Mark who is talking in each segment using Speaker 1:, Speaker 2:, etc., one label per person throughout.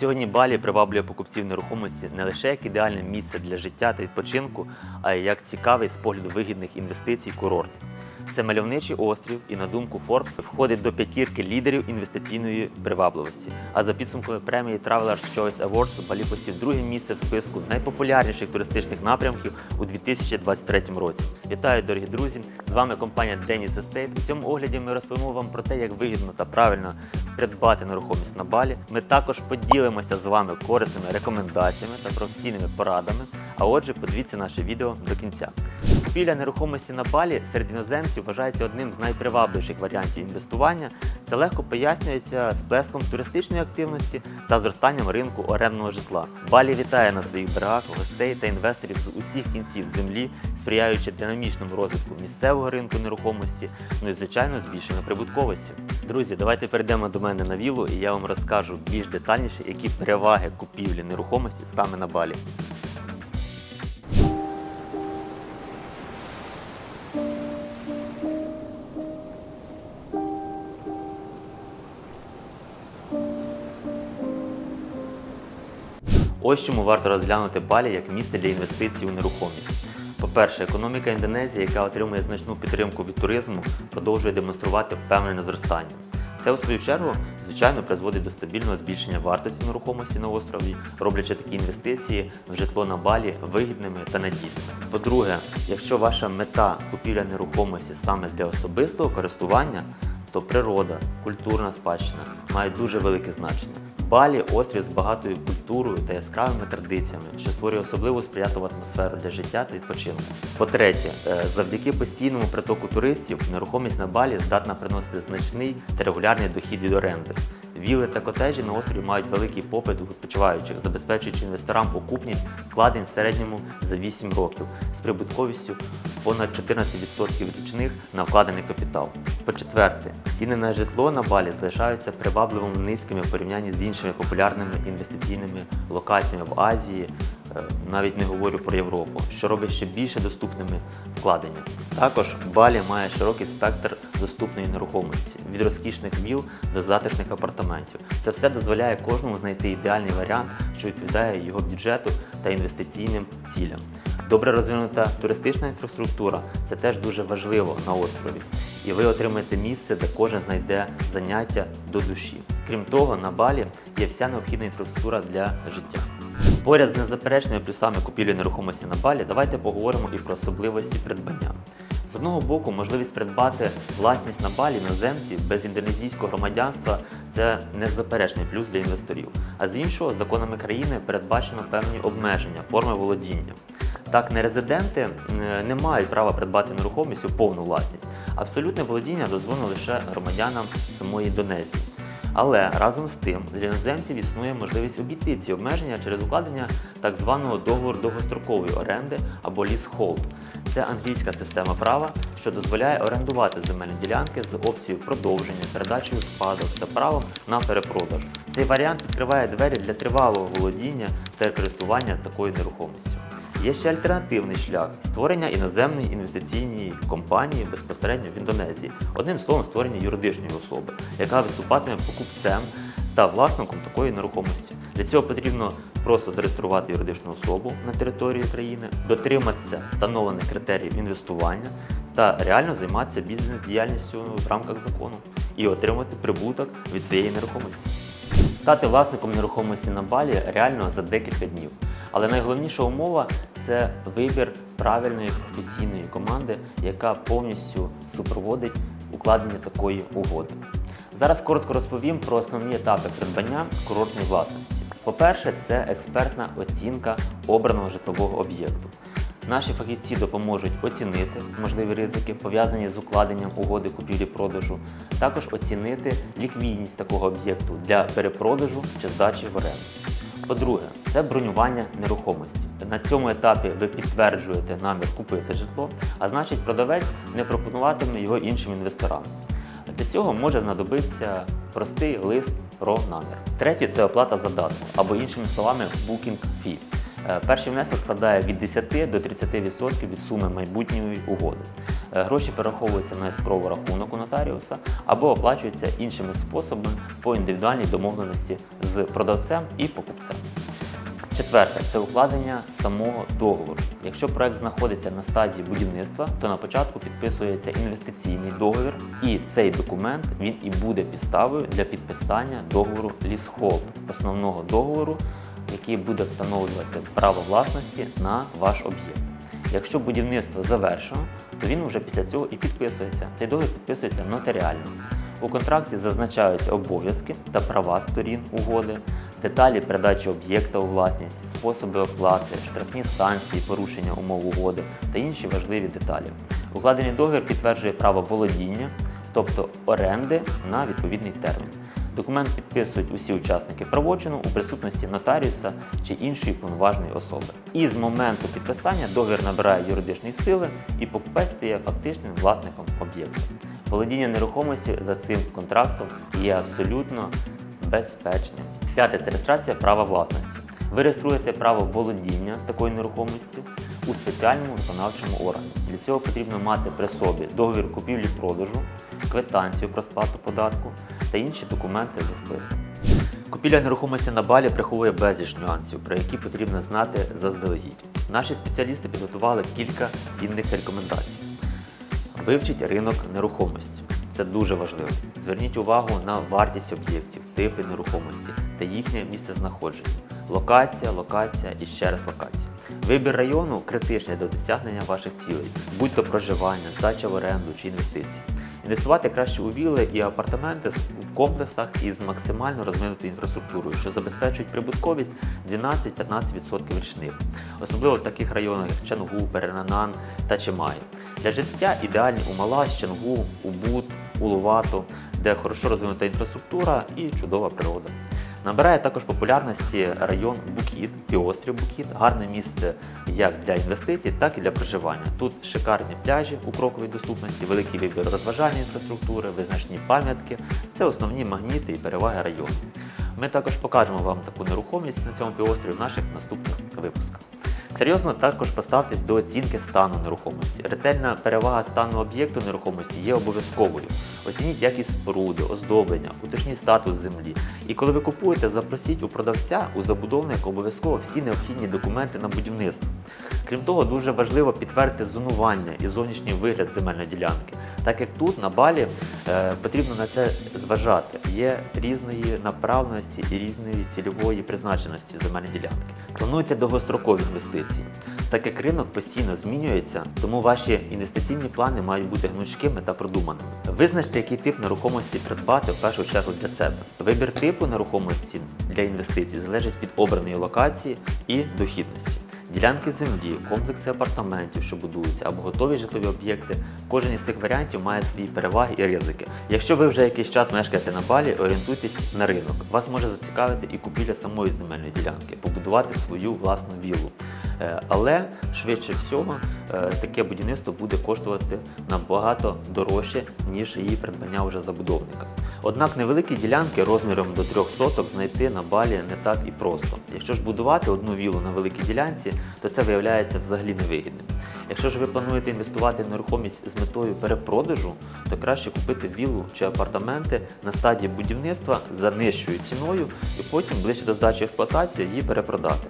Speaker 1: Сьогодні Балі приваблює покупців нерухомості не лише як ідеальне місце для життя та відпочинку, а й як цікавий з погляду вигідних інвестицій курорт. Це мальовничий острів, і на думку Forbes входить до п'ятірки лідерів інвестиційної привабливості. А за підсумками премії Travelers Choice Awards Балі посів друге місце в списку найпопулярніших туристичних напрямків у 2023 році. Вітаю, дорогі друзі! З вами компанія Dennis Estate. У цьому огляді ми розповімо вам про те, як вигідно та правильно придбати нерухомість на Балі. Ми також поділимося з вами корисними рекомендаціями та професійними порадами. А отже, подивіться наше відео до кінця. Купівля нерухомості на Балі серед іноземців вважається одним з найпривабливіших варіантів інвестування. Це легко пояснюється сплеском туристичної активності та зростанням ринку орендного житла. Балі вітає на своїх берегах гостей та інвесторів з усіх кінців землі, сприяючи динамічному розвитку місцевого ринку нерухомості, ну і звичайно збільшенню прибутковості. Друзі, давайте перейдемо до мене на віллу, і я вам розкажу більш детальніше, які переваги купівлі нерухомості саме на Балі. Ось чому варто розглянути Балі як місце для інвестицій у нерухомість. По-перше, економіка Індонезії, яка отримує значну підтримку від туризму, продовжує демонструвати впевнене зростання. Це, у свою чергу, звичайно, призводить до стабільного збільшення вартості нерухомості на острові, роблячи такі інвестиції в житло на Балі вигідними та надійними. По-друге, якщо ваша мета купівля нерухомості саме для особистого користування, то природа, культурна спадщина мають дуже велике значення. Балі острів з багатою культурою та яскравими традиціями, що створює особливу сприятливу атмосферу для життя та відпочинку. По-третє, е, завдяки постійному притоку туристів, нерухомість на Балі здатна приносити значний та регулярний дохід від оренди. Віли та котежі на острові мають великий попит у відпочиваючих, забезпечуючи інвесторам окупність вкладень в середньому за 8 років з прибутковістю понад 14% річних на вкладений капітал. По-четверте, ціни на житло на Балі залишаються привабливо низькими в порівнянні з іншими популярними інвестиційними локаціями в Азії, навіть не говорю про Європу, що робить ще більше доступними вкладення. Також Балі має широкий спектр доступної нерухомості від розкішних віл до затишних апартаментів. Це все дозволяє кожному знайти ідеальний варіант, що відповідає його бюджету та інвестиційним цілям. Добре розвинута туристична інфраструктура це теж дуже важливо на острові, і ви отримаєте місце, де кожен знайде заняття до душі. Крім того, на Балі є вся необхідна інфраструктура для життя. Поряд з незаперечними плюсами купівлі нерухомості на Балі, давайте поговоримо і про особливості придбання. З одного боку, можливість придбати власність на Балі іноземців без індонезійського громадянства це незаперечний плюс для інвесторів. А з іншого, законами країни передбачено певні обмеження форми володіння. Так, нерезиденти не мають права придбати нерухомість у повну власність. Абсолютне володіння дозволено лише громадянам самої Індонезії. Але разом з тим для іноземців існує можливість обійти ці обмеження через укладення так званого договору довгострокової оренди або leasehold. Це англійська система права, що дозволяє орендувати земельні ділянки з опцією продовження, передачі спадок та правом на перепродаж. Цей варіант відкриває двері для тривалого володіння та користування такою нерухомістю. Є ще альтернативний шлях створення іноземної інвестиційної компанії безпосередньо в Індонезії. Одним словом, створення юридичної особи, яка виступатиме покупцем та власником такої нерухомості. Для цього потрібно просто зареєструвати юридичну особу на території країни, дотриматися встановлених критеріїв інвестування та реально займатися бізнес-діяльністю в рамках закону і отримати прибуток від своєї нерухомості. Стати власником нерухомості на Балі реально за декілька днів. Але найголовніша умова це вибір правильної професійної команди, яка повністю супроводить укладення такої угоди. Зараз коротко розповім про основні етапи придбання курортної власності. По-перше, це експертна оцінка обраного житлового об'єкту. Наші фахівці допоможуть оцінити можливі ризики, пов'язані з укладенням угоди купівлі-продажу, також оцінити ліквідність такого об'єкту для перепродажу чи здачі в оренду. По-друге, це бронювання нерухомості. На цьому етапі ви підтверджуєте намір купити житло, а значить продавець не пропонуватиме його іншим інвесторам. Для цього може знадобитися простий лист про намір. Третє це оплата задатку, або іншими словами, booking fee. Е, Перший внесок складає від 10 до 30% від суми майбутньої угоди. е, гроші перераховуються на ескровий рахунок у нотаріуса або оплачуються іншими способами по індивідуальній домовленості з продавцем і покупцем. Четверте це укладення самого договору. Якщо проект знаходиться на стадії будівництва, то на початку підписується інвестиційний договір, і цей документ він і буде підставою для підписання договору лісхоп, основного договору, який буде встановлювати право власності на ваш об'єкт. Якщо будівництво завершено, то він вже після цього і підписується. Цей договір підписується нотаріально. У контракті зазначаються обов'язки та права сторін угоди, деталі передачі об'єкта у власність, способи оплати, штрафні санкції, порушення умов угоди та інші важливі деталі. Укладений договір підтверджує право володіння, тобто оренди на відповідний термін. Документ підписують усі учасники правочину у присутності нотаріуса чи іншої повноважної особи. І з моменту підписання договір набирає юридичної сили і покупець стає фактичним власником об'єкту. Володіння нерухомості за цим контрактом є абсолютно безпечним. П'яте це реєстрація права власності. Ви реєструєте право володіння такою нерухомістю у спеціальному виконавчому органі. Для цього потрібно мати при собі договір купівлі-продажу, квитанцію про сплату податку та інші документи за списком. Купівля нерухомості на балі приховує безліч нюансів, про які потрібно знати заздалегідь. Наші спеціалісти підготували кілька цінних рекомендацій. Вивчіть ринок нерухомості. Це дуже важливо. Зверніть увагу на вартість об'єктів, типи нерухомості та їхнє місцезнаходження. Локація, локація і ще раз локація. Вибір району критичний до досягнення ваших цілей, будь то проживання, здача в оренду чи інвестиції. Інвестувати краще у вілли і апартаменти в комплексах із максимально розвинутою інфраструктурою, що забезпечують прибутковість 12-15% річних, особливо в таких районах, як Чангу, Перенанан та Чимай. Для життя ідеальні у Малась, Чангу, Убуд, Улувату, де хорошо розвинута інфраструктура і чудова природа. Набирає також популярності район Букіт, півострів Букіт, гарне місце як для інвестицій, так і для проживання. Тут шикарні пляжі у кроковій доступності, великий вибір розважальної інфраструктури, визначні пам'ятки. Це основні магніти і переваги району. Ми також покажемо вам таку нерухомість на цьому півострові в наших наступних випусках. Серйозно також поставтесь до оцінки стану нерухомості. Ретельна перевага стану об'єкту нерухомості є обов'язковою. Оцініть якість споруди, оздоблення, уточніть статус землі. І коли ви купуєте, запросіть у продавця, у забудовника обов'язково всі необхідні документи на будівництво. Крім того, дуже важливо підтвердити зонування і зовнішній вигляд земельної ділянки. Так як тут, на балі, е, потрібно на це зважати. Є різної направленості і різної цільової призначеності земельної ділянки. Плануйте довгострокові інвестиції. Так як ринок постійно змінюється, тому ваші інвестиційні плани мають бути гнучкими та продуманими. Визначте, який тип нерухомості придбати в першу чергу для себе. Вибір типу нерухомості для інвестицій залежить від обраної локації і дохідності. Ділянки землі, комплекси апартаментів, що будуються, або готові житлові об'єкти. Кожен із цих варіантів має свої переваги і ризики. Якщо ви вже якийсь час мешкаєте на балі, орієнтуйтесь на ринок. Вас може зацікавити і купівля самої земельної ділянки, побудувати свою власну віллу. Е, Але швидше всього е, таке будівництво буде коштувати набагато дорожче, ніж її придбання вже забудовника. Однак невеликі ділянки розміром до 3 соток знайти на балі не так і просто. Якщо ж будувати одну вілу на великій ділянці, то це виявляється взагалі невигідним. Якщо ж ви плануєте інвестувати в нерухомість з метою перепродажу, то краще купити віллу чи апартаменти на стадії будівництва за нижчою ціною і потім ближче до здачі експлуатації її перепродати.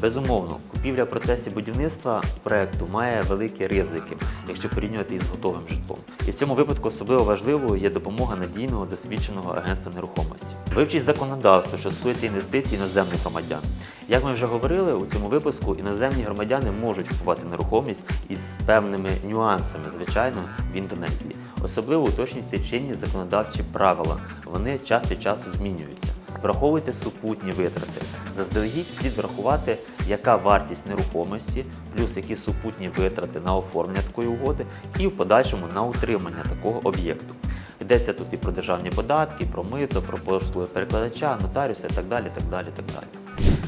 Speaker 1: Безумовно, купівля в процесі будівництва проекту має великі ризики, якщо порівнювати із готовим житлом. І в цьому випадку особливо важливою є допомога надійного досвідченого агентства нерухомості. Вивчіть законодавство, що стосується інвестицій іноземних громадян. Як ми вже говорили, у цьому випуску іноземні громадяни можуть купувати нерухомість із певними нюансами, звичайно, в Індонезії. Особливо уточнюйте чинні законодавчі правила. Вони час від часу змінюються. Враховуйте супутні витрати. Заздалегідь слід врахувати, яка вартість нерухомості, плюс які супутні витрати на оформлення такої угоди, і в подальшому на утримання такого об'єкту. Йдеться тут і про державні податки, про мито, про послуги перекладача, нотаріуса і так далі. так далі, так далі.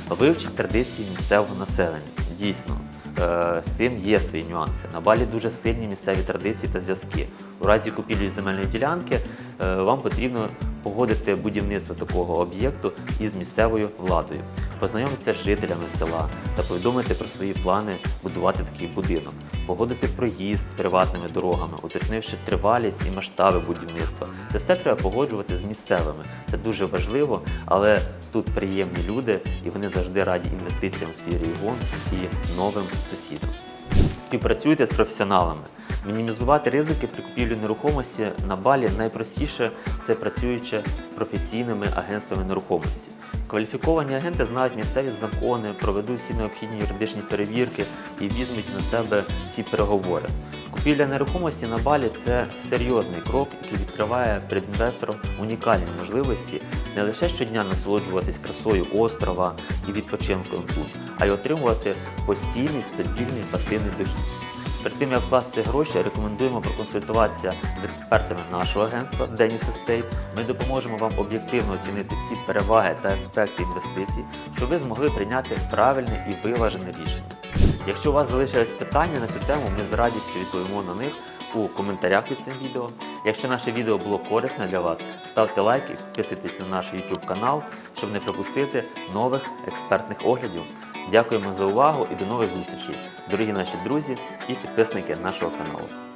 Speaker 1: Вивчіть традиції місцевого населення. Дійсно, е, з цим є свої нюанси. На балі дуже сильні місцеві традиції та зв'язки. У разі купівлі земельної ділянки е, вам потрібно погодити будівництво такого об'єкту із місцевою владою, познайомитися з жителями села та повідомити про свої плани будувати такий будинок, погодити проїзд приватними дорогами, уточнивши тривалість і масштаби будівництва. Це все треба погоджувати з місцевими. Це дуже важливо, але тут приємні люди і вони завжди раді інвестиціям в свій регіон і новим сусідам. Співпрацюйте з професіоналами. Мінімізувати ризики при купівлі нерухомості на балі найпростіше це працюючи з професійними агентствами нерухомості. Кваліфіковані агенти знають місцеві закони, проведуть всі необхідні юридичні перевірки і візьмуть на себе всі переговори. Купівля нерухомості на балі це серйозний крок, який відкриває перед інвестором унікальні можливості не лише щодня насолоджуватись красою острова і відпочинком тут, а й отримувати постійний стабільний пасивний дохід. Перед тим як вкласти гроші, рекомендуємо проконсультуватися з експертами нашого агентства Dennis Estate. Ми допоможемо вам об'єктивно оцінити всі переваги та аспекти інвестицій, щоб ви змогли прийняти правильне і виважене рішення. Якщо у вас залишились питання на цю тему, ми з радістю відповімо на них у коментарях під цим відео. Якщо наше відео було корисне для вас, ставте лайк і підписуйтесь на наш YouTube канал, щоб не пропустити нових експертних оглядів. Дякуємо за увагу і до нових зустрічей, дорогі наші друзі і підписники нашого каналу.